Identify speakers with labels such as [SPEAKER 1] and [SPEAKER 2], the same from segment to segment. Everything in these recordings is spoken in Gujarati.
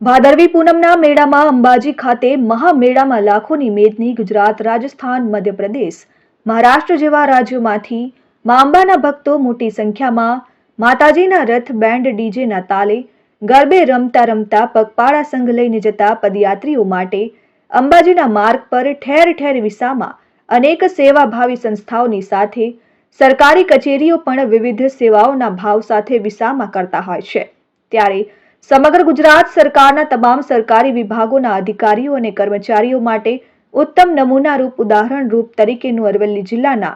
[SPEAKER 1] ભાદરવી પૂનમના મેળામાં અંબાજી ખાતે મહામેળામાં લાખોની મેદની ગુજરાત, રાજસ્થાન, મધ્યપ્રદેશ, મહારાષ્ટ્ર જેવા રાજ્યોમાંથી મા અંબાના ભક્તો મોટી સંખ્યામાં માતાજીના રથ, બેન્ડ, ડીજેના તાલે, ગરબે રમતા રમતા પગપાળા સંઘ લઈને જતા પદયાત્રીઓ માટે અંબાજીના માર્ગ પર ઠેર ઠેર વિસામાં અનેક સેવાભાવી સંસ્થાઓની સાથે સરકારી કચેરીઓ પણ વિવિધ સેવાઓના ભાવ સાથે વિસામાં કરતા હોય છે. ત્યારે સમગ્ર ગુજરાત સરકારના તમામ સરકારી વિભાગોના અધિકારીઓ અને કર્મચારીઓ માટે ઉત્તમ નમૂનારૂપ ઉદાહરણરૂપ તરીકેનું અરવલ્લી જિલ્લાના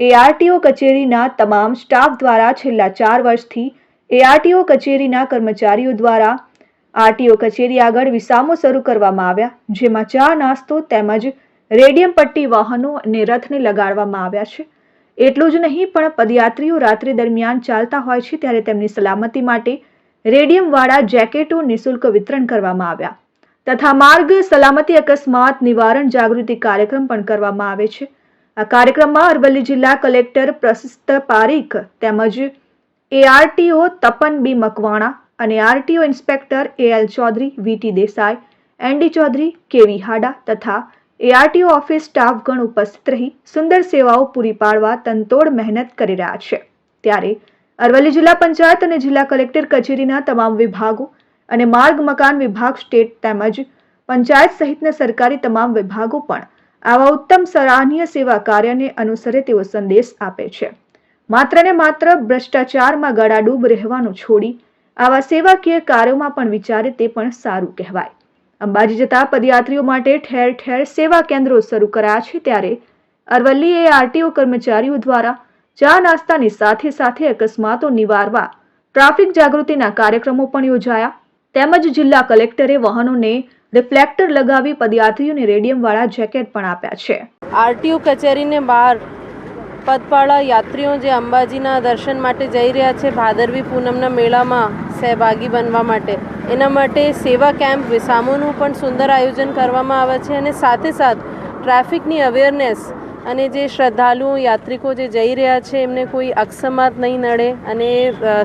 [SPEAKER 1] એઆરટીઓ કચેરીના તમામ સ્ટાફ દ્વારા છેલ્લા ચાર વર્ષથી એઆરટીઓ કચેરીના કર્મચારીઓ દ્વારા આરટીઓ કચેરી આગળ વિસામો શરૂ કરવામાં આવ્યા, જેમાં ચા, નાસ્તો તેમજ રેડિયમ પટ્ટી વાહનો અને રથને લગાડવામાં આવ્યા છે. એટલું જ નહીં, પણ પદયાત્રીઓ રાત્રિ દરમિયાન ચાલતા હોય છે, ત્યારે તેમની સલામતી માટે રેડિયમવાળા જેકેટો નિઃશુલ્ક વિતરણ કરવામાં આવ્યા. તથા માર્ગ, સલામતી અકસ્માત, નિવારણ જાગૃતિ કાર્યક્રમ પણ કરવામાં આવે છે. આ કાર્યક્રમમાં અરવલ્લી જિલ્લા કલેક્ટર પ્રશસ્ત પારીખ તેમજ એઆરટીઓ તપન બી મકવાણા અને RTO inspector AL Chaudhary VT Desai ND Chaudhary KV Hada તથા એઆરટીઓ ઓફિસ સ્ટાફગણ ઉપસ્થિત રહી સુંદર સેવાઓ પૂરી પાડવા તનતોડ મહેનત કરી રહ્યા છે. ત્યારે અરવલ્લી જિલ્લા પંચાયત અને જિલ્લા કલેક્ટર કચેરીના તમામ વિભાગો અને માર્ગ મકાન વિભાગ સ્ટેટ તેમજ પંચાયત સહિતના સરકારી તમામ વિભાગો પણ આવા ઉત્તમ સરાહનીય સેવા કાર્યને અનુસરે તેવો સંદેશ આપે છે. માત્ર ને માત્ર ભ્રષ્ટાચારમાં ગળાડૂબ રહેવાનું છોડી આવા સેવાકીય કાર્યોમાં પણ વિચારે તે પણ સારું કહેવાય. અંબાજી જતા પદયાત્રીઓ માટે ઠેર ઠેર સેવા કેન્દ્રો શરૂ કરાયા છે ત્યારે અરવલ્લી એ આરટીઓ કર્મચારીઓ દ્વારા ચા નાસ્તાની સાથે સાથે અકસ્માતો નિવારવા, ટ્રાફિક જાગૃતિના કાર્યક્રમો પણ યોજાયા. તેમજ જિલ્લા કલેક્ટરે વાહનોને રિફ્લેક્ટર લગાવી પદયાત્રીઓને રેડિયમવાળા જેકેટ પણ આપ્યા છે.
[SPEAKER 2] આરટીઓ કચેરીને બહાર પદપાળા યાત્રીઓ જે અંબાજીના દર્શન માટે જઈ રહ્યા છે ભાદરવી પૂનમના મેળામાં સહભાગી બનવા માટે. એના માટે સેવા કેમ્પ, વિસામોનું પણ સુંદર આયોજન કરવામાં આવે છે અને સાથે સાથે ટ્રાફિકની અવેરનેસ અને જે શ્રદ્ધાળુઓ યાત્રિકો જે જઈ રહ્યા છે, એમને કોઈ અકસ્માત નહીં નડે અને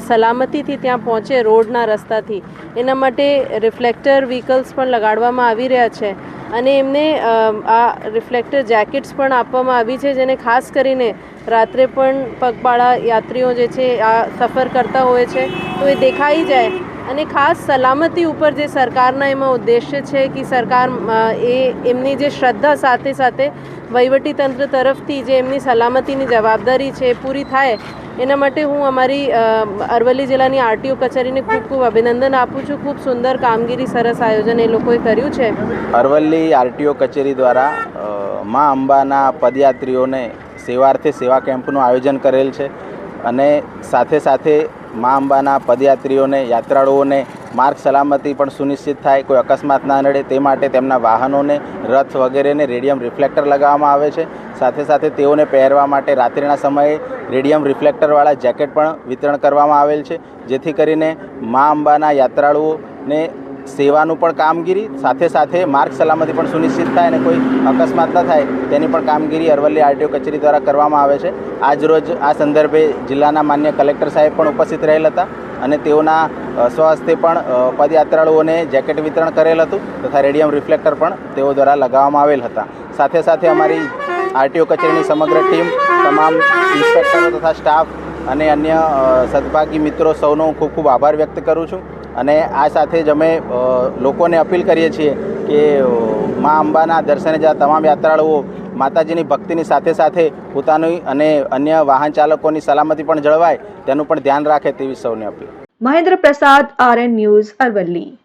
[SPEAKER 2] સલામતીથી ત્યાં પહોંચે રોડના રસ્તાથી. એના માટે રિફ્લેક્ટર વ્હીકલ્સ પણ લગાડવામાં આવી રહ્યા છે અને એમને આ રિફ્લેક્ટર જેકેટ્સ પણ આપવામાં આવી છે, જેને ખાસ કરીને રાત્રે પણ પગપાળા યાત્રીઓ જે છે, આ સફર કરતા હોય છે. તો એ દેખાઈ જાય અને ખાસ સલામતી ઉપર જે સરકારના એમાં ઉદ્દેશ્ય છે કે સરકાર એ એમની જે શ્રદ્ધા સાથે સાથે વહીવટીતંત્ર તરફથી જે એમની સલામતીની જવાબદારી છે પૂરી થાય, એના માટે હું અમારી અરવલ્લી જિલ્લાની આરટીઓ કચેરીને ખૂબ ખૂબ અભિનંદન આપું છું. ખૂબ સુંદર કામગીરી સરસ આયોજન એ લોકોએ કર્યું છે.
[SPEAKER 3] અરવલ્લી આરટીઓ કચેરી દ્વારા મા અંબાના પદયાત્રીઓને સેવાર્થે સેવા કેમ્પનું આયોજન કરેલ છે અને સાથે સાથે મા અંબાના પદયાત્રીઓને, યાત્રાળુઓને માર્ગ સલામતી પણ સુનિશ્ચિત થાય. કોઈ અકસ્માત ના નડે તે માટે તેમના વાહનોને, રથ વગેરેને રેડિયમ રિફ્લેક્ટર લગાવવામાં આવે છે. સાથે સાથે તેઓને પહેરવા માટે રાત્રિના સમયે રેડિયમ રિફ્લેક્ટરવાળા જેકેટ પણ વિતરણ કરવામાં આવેલ છે. જેથી કરીને મા અંબાના યાત્રાળુઓને સેવાનું પણ કામગીરી, સાથે સાથે માર્ગ સલામતી પણ સુનિશ્ચિત થાય અને કોઈ અકસ્માત ન થાય, તેની પણ કામગીરી અરવલ્લી આરટીઓ કચેરી દ્વારા કરવામાં આવે છે. આજરોજ આ સંદર્ભે જિલ્લાના માન્ય કલેક્ટર સાહેબ પણ ઉપસ્થિત રહેલ હતા અને તેઓના સ્વહસ્તે પણ પદયાત્રાળુઓને જેકેટ વિતરણ કરેલ હતું તથા રેડિયમ રિફ્લેક્ટર પણ તેઓ દ્વારા લગાવવામાં આવેલ હતા. સાથે સાથે અમારી આરટીઓ કચેરીની સમગ્ર ટીમ, તમામ ઇન્સ્પેક્ટરો તથા સ્ટાફ અને અન્ય સદભાગી મિત્રો સૌનો હું ખૂબ ખૂબ આભાર વ્યક્ત કરું છું. અને આ સાથે જ અમે લોકોને અપીલ કરીએ છીએ કે મા અંબાના દર્શને જતા તમામ યાત્રાળુઓ માતાજીની ભક્તિની સાથે સાથે પોતાની અને અન્ય વાહન ચાલકોની સલામતી પણ જળવાય, તેનું પણ ધ્યાન રાખે તેવી સૌને અપીલ.
[SPEAKER 1] મહેન્દ્ર પ્રસાદ, આરએન ન્યૂઝ અરવલ્લી.